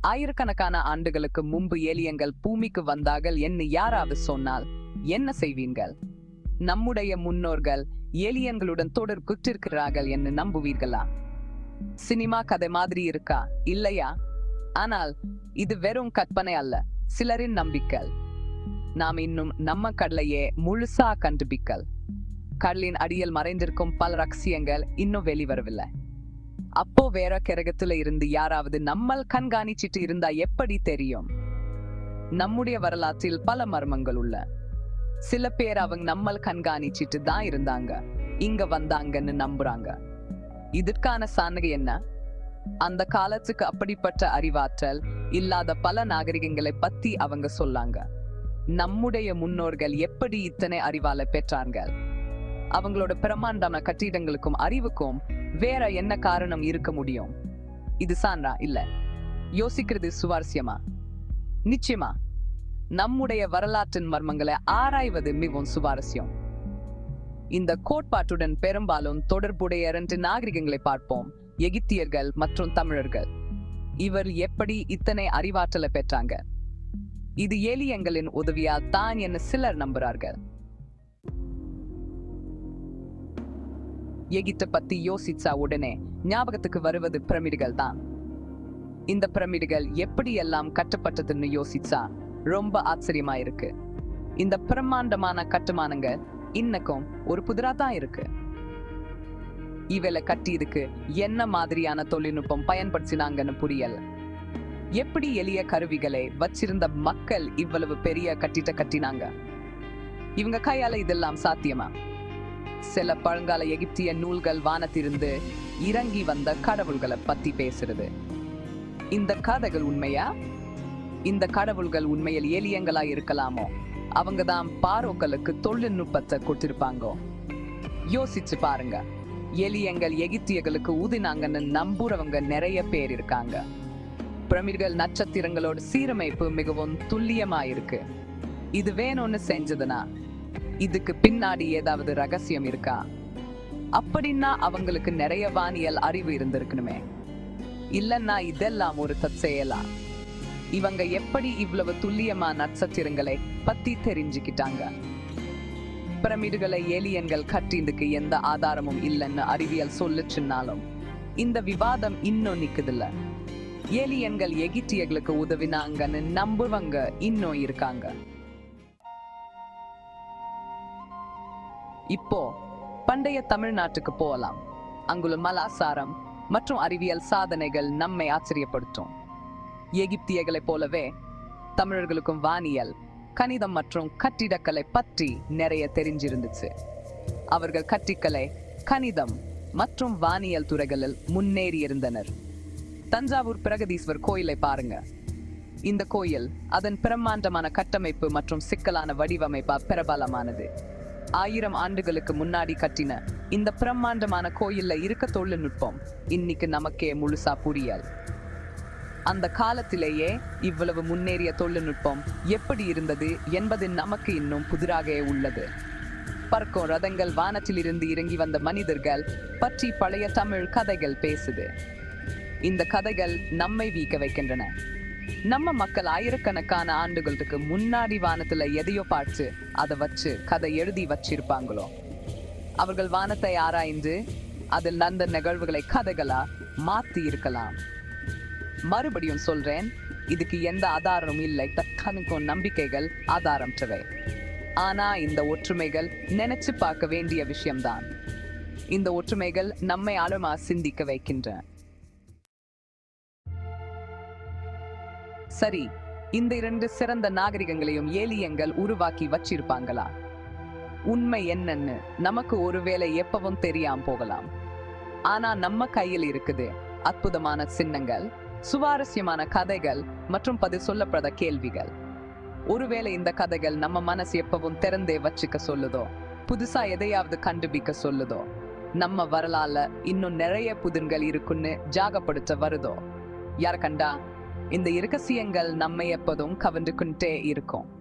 ஆயிரக்கணக்கான ஆண்டுகளுக்கு முன்பு ஏலியங்கள் பூமிக்கு வந்தார்கள் என்று யாராவது சொன்னால் என்ன செய்வீர்கள்? நம்முடைய முன்னோர்கள் ஏலியன்களுடன் தொடர் குற்றிருக்கிறார்கள் என்று நம்புவீர்களா? சினிமா கதை மாதிரி இருக்கா? இல்லையா? ஆனால் இது வெறும் கற்பனை அல்ல சிலரின் நம்பிக்கை. நாம் இன்னும் நம்ம கடலையே முழுசா கண்டுபிக்கல் கடலின் அடியில் மறைந்திருக்கும் பல ரகசியங்கள் இன்னும் வெளிவரவில்லை. அப்போ வேற கிரகத்துல இருந்து யாராவது நம்மள் கண்காணிச்சிட்டு இருந்தா எப்படி தெரியும்? நம்முடைய வரலாற்றில் பல மர்மங்கள் உள்ள. சில பேர் அவங்க நம்மள் கண்காணிச்சிட்டு தான் இருந்தாங்க. இங்க வந்தாங்கன்னு நம்புறாங்க. இதற்கான சான்று என்ன? அந்த காலத்துக்கு அப்படிப்பட்ட அறிவாற்றல் இல்லாத பல நாகரிகங்களை பத்தி அவங்க சொல்லாங்க. நம்முடைய முன்னோர்கள் எப்படி இத்தனை அறிவால பெற்றார்கள்? அவங்களோட பிரமாண்டமான கட்டிடங்களுக்கும் அறிவுக்கும் வேற என்ன காரணம் இருக்க முடியும்? இது சான்றா? இல்ல. யோசிக்கிறது சுவாரஸ்யமா? நிச்சயமா. நம்முடைய வரலாற்றின் மர்மங்களை ஆராய்வது மிகவும் சுவாரஸ்யம். இந்த கோட்பாட்டுடன் பெரும்பாலும் தொடர்புடைய இரண்டு நாகரிகங்களை பார்ப்போம். எகிப்தியர்கள் மற்றும் தமிழர்கள். இவர் எப்படி இத்தனை அறிவாற்றலை பெற்றாங்க? இது ஏலியங்களின் உதவியால் தான் என சிலர் நம்புறார்கள். எகிப்தை பத்தி யோசிச்சா உடனே ஞாபகத்துக்கு வருவது பிரமிடுகள் தான் இந்த பிரமிடுகள் எப்படி எல்லாம் கட்டப்பட்டதுன்னு யோசிச்சா ரொம்ப ஆச்சரியமா இருக்கு இந்த பிரம்மாண்டமான கட்டுமானங்க இன்னக்கும் ஒரு புதிரா தான் இருக்கு. இவளை கட்டியதுக்கு என்ன மாதிரியான தொழில்நுட்பம் பயன்படுத்தினாங்கன்னு புரியல. எப்படி எளிய கருவிகளை வச்சிருந்த மக்கள் இவ்வளவு பெரிய கட்டிட கட்டினாங்க? இவங்க கையால இதெல்லாம் சாத்தியமா? சில பழங்கால எகிப்திய நூல்கள் வானத்திலிருந்து இறங்கி வந்த கடவுள்களை பத்தி பேசுறது. இந்த கதைகள் உண்மையா? இந்த கடவுள்கள் உண்மையில் ஏலியங்களா இருக்கலாமோ? அவங்க தான் பாரோக்களுக்கு தொழில்நுட்பத்தை கொடுத்திருப்பாங்கோ? யோசிச்சு பாருங்க. எலியங்கள் எகிப்தியர்களுக்கு ஊதினாங்கன்னு நம்புறவங்க நிறைய பேர் இருக்காங்க. பிரமிடுகள் நட்சத்திரங்களோட சீரமைப்பு மிகவும் துல்லியமா இருக்கு இது வேணும்னு செஞ்சதுன்னா இதுக்கு பின்னாடி ஏதாவது ரகசியம் இருக்கா? அப்படின்னா அவங்களுக்கு நிறைய வானியல் அறிவு இருந்திருக்கணுமே. இல்லைன்னா இதெல்லாம் ஒரு தற்செயலா? இவங்க எப்படி இவ்வளவு துல்லியமா நட்சத்திரங்களை பத்தி தெரிஞ்சுக்கிட்டாங்க? பிரமிடுகளை ஏலியன்கள் கட்டினதுக்கு எந்த ஆதாரமும் இல்லைன்னு அறிவியல் சொல்லுச்சுன்னாலும் இந்த விவாதம் இன்னும் நிக்குதுல்ல. ஏலியன்கள் எகிப்தியர்களுக்கு உதவினாங்கன்னு நம்புவங்க இன்னும் இருக்காங்க. இப்போ பண்டைய தமிழ்நாட்டுக்கு போகலாம். அங்குள்ள மலாசாரம் மற்றும் அறிவியல் சாதனைகள் நம்மை ஆச்சரியப்படுத்தும். எகிப்தியர்களைப் போலவே தமிழர்களுக்கும் வானியல் கணிதம் மற்றும் கட்டிடக்கலை பற்றி நிறைய தெரிஞ்சிருந்துச்சு. அவர்கள் கட்டிக்கலை கணிதம் மற்றும் வானியல் துறைகளில் முன்னேறி இருந்தனர். தஞ்சாவூர் பிரகதீஸ்வர் கோயிலை பாருங்க. இந்த கோயில் அதன் பிரம்மாண்டமான கட்டமைப்பு மற்றும் சிக்கலான வடிவமைப்பா பிரபலமானது. ஆயிரம் ஆண்டுகளுக்கு முன்னாடி கட்டின இந்த பிரம்மாண்டமான கோயில்ல இருக்க தொழில்நுட்பம் இன்னைக்கு நமக்கே முழுசா புரியல். அந்த காலத்திலேயே இவ்வளவு முன்னேறிய தொழில்நுட்பம் எப்படி இருந்தது என்பது நமக்கு இன்னும் புதிராகவே உள்ளது. பறக்கும் ரதங்கள் வானத்தில் இருந்து இறங்கி வந்த மனிதர்கள் பற்றி பழைய தமிழ் கதைகள் பேசுது. இந்த கதைகள் நம்மை வீக்க வைக்கின்றன. நம்ம மக்கள் ஆயிரக்கணக்கான ஆண்டுகளுக்கு முன்னாடி வானத்துல எதையோ பார்த்து அதை வச்சு கதை எழுதி வச்சிருப்பாங்களோ? அவர்கள் வானத்தை ஆராய்ந்து அதில் நடந்த நிகழ்வுகளை கதைகளா மாத்தி இருக்கலாம். மறுபடியும் சொல்றேன் இதுக்கு எந்த ஆதாரமும் இல்லை. தக்கனுக்கும் நம்பிக்கைகள் ஆதாரமற்றவை. ஆனா இந்த ஒற்றுமைகள் நினைச்சு பார்க்க வேண்டிய விஷயம்தான். இந்த ஒற்றுமைகள் நம்மை ஆழமா சிந்திக்க வைக்கின்றன. சரி இந்த இரண்டு சிறந்த நாகரிகங்களையும் ஏலியங்கள் உருவாக்கி வச்சிருப்பாங்களா? உண்மை என்னன்னு நமக்கு ஒருவேளை எப்பவும் தெரியாம போகலாம். ஆனா நம்ம கையில் இருக்குது அற்புதமான சின்னங்கள் சுவாரஸ்யமான கதைகள் மற்றும் பதில் சொல்லப்பட கேள்விகள். ஒருவேளை இந்த கதைகள் நம்ம மனசு எப்பவும் திறந்தே வச்சுக்க சொல்லுதோ? புதுசா எதையாவது கண்டுபிடிக்க சொல்லுதோ? நம்ம வரலால இன்னும் நிறைய புதிர்கள் இருக்குன்னு ஜாகப்படுத்த வருதோ? யார் கண்டா? இந்த இரகசியங்கள் நம்மை எப்போதும் கவர்ந்து கொண்டே இருக்கும்.